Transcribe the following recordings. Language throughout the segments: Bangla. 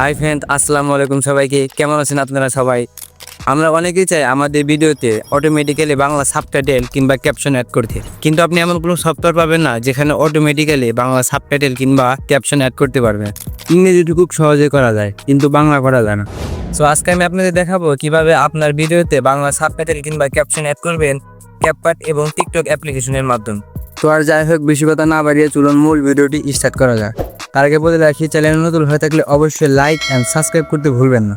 হাই ফ্রেন্ড, আসসালামু আলাইকুম সবাইকে। কেমন আছেন আপনারা সবাই? আমরা অনেকেই চাই আমাদের ভিডিওতে অটোমেটিক্যালি বাংলা সাবটাইটেল কিংবা ক্যাপশন অ্যাড করতে। কিন্তু আপনি এমন কোনো সফটওয়্যার পাবেন না যেখানে অটোমেটিক্যালি বাংলা সাবটাইটেল কিংবা ক্যাপশন অ্যাড করতে পারবেন। ইংরেজিটি খুব সহজে করা যায়, কিন্তু বাংলা করা যায় না। সো আজকে আমি আপনাদের দেখাবো কীভাবে আপনার ভিডিওতে বাংলা সাবটাইটেল কিংবা ক্যাপশন অ্যাড করবেন ক্যাপকাট এবং টিকটক অ্যাপ্লিকেশনের মাধ্যমে। তো আর যাই হোক, বেশি কথা না বাড়িয়ে চলুন মূল ভিডিওটি স্টার্ট করা যাক। তার আগে বলে রাখি চ্যানেল নতুন হয়ে থাকলে অবশ্যই লাইক অ্যান্ড সাবস্ক্রাইব করতে ভুলবেন না।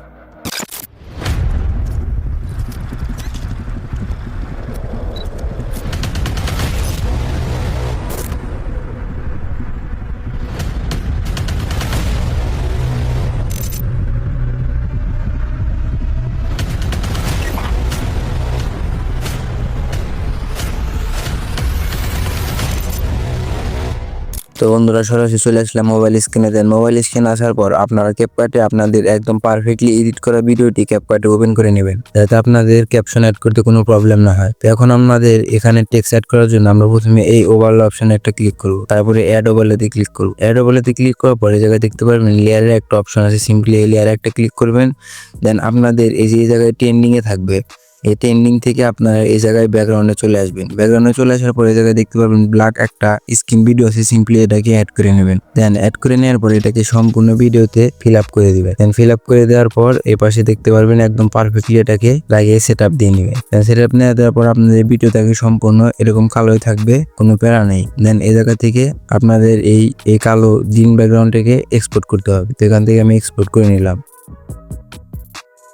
তো বন্ধুরা সরাসরি চলে আসলাম মোবাইল স্ক্রিনে দেন মোবাইল স্ক্রিনে আসার পর আপনারা ক্যাপকাটে আপনাদের একদম পারফেক্টলি এডিট করা ভিডিওটি ক্যাপকাটে ওপেন করে নেবেন। যাতে আপনাদের ক্যাপশন অ্যাড করতে কোনো প্রবলেম না হয়। তো এখন আমাদের এখানে টেক্সট অ্যাড করার জন্য আমরা প্রথমে এই ওভারল অপশনে একটা ক্লিক করব। তারপরে অ্যাড ওভারলেতে ক্লিক করব। অ্যাড ওভারলেতে ক্লিক করার পরে জায়গায় দেখতে পারবেন লেয়ারের একটা অপশন আছে। সিম্পলি এই লেয়ারে একটা ক্লিক করবেন। দেন আপনাদের এই যে জায়গায় ট্রেন্ডিংয়ে থাকবে। এই ট্রেন্ডিং থেকে আপনারা এই জায়গায় ব্যাকগ্রাউন্ডে চলে আসবেন। ব্যাকগ্রাউন্ডে চলে আসার পরে এই জায়গায় দেখতে পারবেন ব্ল্যাক একটা স্ক্রিন ভিডিও আছে সিম্পলি এটাকে অ্যাড করে নেবেন। দেন অ্যাড করে নেওয়ার পর এটাকে সম্পূর্ণ ভিডিওতে ফিল আপ করে দিবেন। দেন ফিল আপ করে দেওয়ার পর এই পাশে দেখতে পারবেন একদম পারফেক্টলি এটাকে লাগিয়ে সেট আপ দিয়ে নেবেন। দেন সেট আপ নিয়ে দেওয়ার পর আপনাদের ভিডিওটাকে সম্পূর্ণ এরকম কালোই থাকবে, কোনো প্যারা নেই। দেন এই জায়গা থেকে আপনাদের এই এই কালো জিন ব্যাকগ্রাউন্ডটাকে এক্সপোর্ট করতে হবে। তো এখান থেকে আমি এক্সপোর্ট করে নিলাম।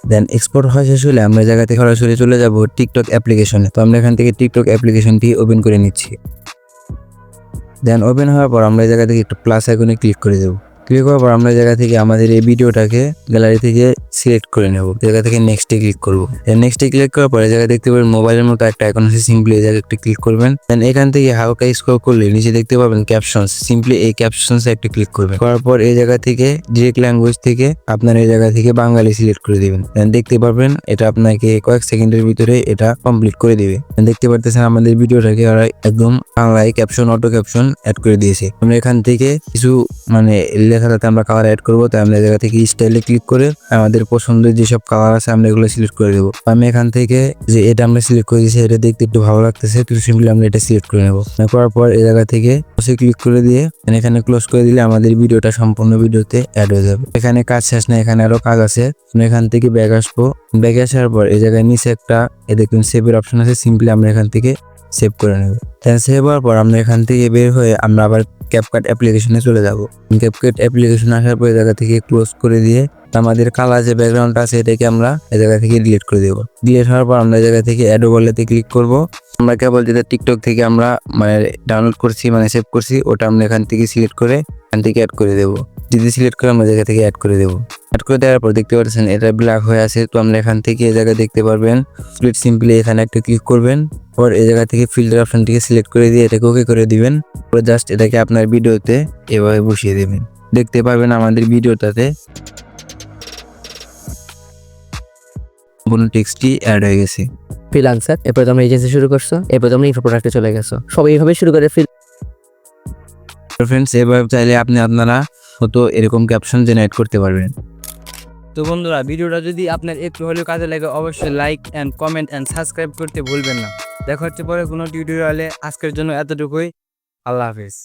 দেন এক্সপোর্ট হওয়া শেষ হলে আমরা জায়গা থেকে সরাসরি চলে যাব টিকটক অ্যাপ্লিকেশনে তো আমরা এখান থেকে টিকটক অ্যাপ্লিকেশনটি ওপেন করে নিচ্ছি। দেন ওপেন হওয়ার পর আমরা এই জায়গা থেকে একটু প্লাস আইকনে ক্লিক করে দেবো। ক্লিক করার পর আমরা জায়গা থেকে আমাদের এই ভিডিওটাকে গ্যালারি থেকে সিলেক্ট করে নেব। জায়গা থেকে নেক্সটে ক্লিক করব। নেক্সটে ক্লিক করার পর এই জায়গায় দেখতে পাবেন মোবাইলের মতো একটা আইকন আছে সিম্পলি এই জায়গায় একটা ক্লিক করবেন। দেন এখান থেকে হালকা স্ক্রল করলে নিচে দেখতে পাবেন ক্যাপশনস সিম্পলি এই ক্যাপশনসে একটা ক্লিক করবেন। করার পর এই জায়গা থেকে ডিরেক্ট ল্যাঙ্গুয়েজ থেকে আপনার এই জায়গা থেকে বাঙালি সিলেক্ট করে দিবেন। দেন দেখতে পারবেন এটা আপনাকে কয়েক সেকেন্ডের ভিতরে এটা কমপ্লিট করে দিবে। দেখতে পারতেছেন আমাদের ভিডিওটাকে একদম বাংলায় ক্যাপশন অটো ক্যাপশন অ্যাড করে দিয়েছে। আমরা এখান থেকে কিছু মানে লেখাটাতে আমরা কালার অ্যাড করব তাই আমরা জায়গা থেকে স্টাইলে ক্লিক করে আমাদের পছন্দের যেসব কালার আছে আমরা এগুলো সিলেক্ট করে দেবো। আমি এখান থেকে যে এটা আমরা সিলেক্ট করে দিয়েছি, এটা দেখতে একটু ভালো লাগতেছে, তো সিম্পলি আমরা এটা সিলেক্ট করে নেব। করার পর এই জায়গা থেকে বসে ক্লিক করে দিয়ে এখানে ক্লোজ করে দিলে আমাদের ভিডিওটা সম্পূর্ণ ভিডিওতে অ্যাড হয়ে যাবে। এখানে কাজ শেষ না, এখানে আরও কাজ আছে। আমরা এখান থেকে ব্যাগ আসব। ব্যাগ আসার পর এই জায়গায় নিচে একটা এ দেখুন সেভের অপশন আছে সিম্পলি আমরা এখান থেকে সেভ করে নেব। দেন সেভ হওয়ার পর আমরা এখান থেকে বের হয়ে আমরা আবার ক্যাপকাট অ্যাপ্লিকেশনে চলে যাব। ক্যাপকাট অ্যাপ্লিকেশন আসার পর জায়গা থেকে ক্লোজ করে দিয়ে আমাদের কালার যে ব্যাকগ্রাউন্ডটা আছে এটাকে আমরা এই জায়গা থেকে ডিলিট করে দেবো। ডিলিট হওয়ার পর আমরা জায়গা থেকে অ্যাডো বলেতে ক্লিক করব। আমরা কেবল যেটা টিকটক থেকে আমরা মানে ডাউনলোড করছি মানে সেভ করছি, ওটা আমরা এখান থেকে সিলেক্ট করে এখান থেকে অ্যাড করে দেবো। যদি সিলেক্ট করে আমরা জায়গা থেকে অ্যাড করে দেবো। অ্যাড করে দেওয়ার পর দেখতে পাচ্ছেন এটা ব্ল্যাক হয়ে আছে তো আমরা এখান থেকে এই জায়গায় দেখতে পারবেন। স্প্লিট সিম্পলি এখানে একটা ক্লিক করবেন পর এই জায়গা থেকে ফিল্টার অপশনটিকে সিলেক্ট করে দিয়ে এটাকে ওকে করে দিবেন। পরে জাস্ট এটাকে আপনার ভিডিওতে এভাবে বসিয়ে দেবেন। দেখতে পাবেন আমাদের ভিডিওটাতে সম্পূর্ণ টেক্সটটি অ্যাড হয়ে গেছে। ফ্রিলান্সার এরপরে তোমরা এজেন্সি শুরু করছ এরপরে তোমরা ইনফো প্রোডাক্টে চলে গেছো। সব এইভাবে শুরু করে ফ্রি ফ্রেন্ডস এভাবে চাইলে আপনি আপনারা হতো এরকম ক্যাপশন জেনারেট করতে পারবেন। তো বন্ধুরা, ভিডিওটা যদি আপনার একটু হলেও কাজে লাগে, অবশ্যই like and comment and subscribe করতে ভুলবেন না। দেখা হচ্ছে পরে কোনো টিউটোরিয়ালে আজকের জন্য এতটুকুই। আল্লাহ হাফিজ।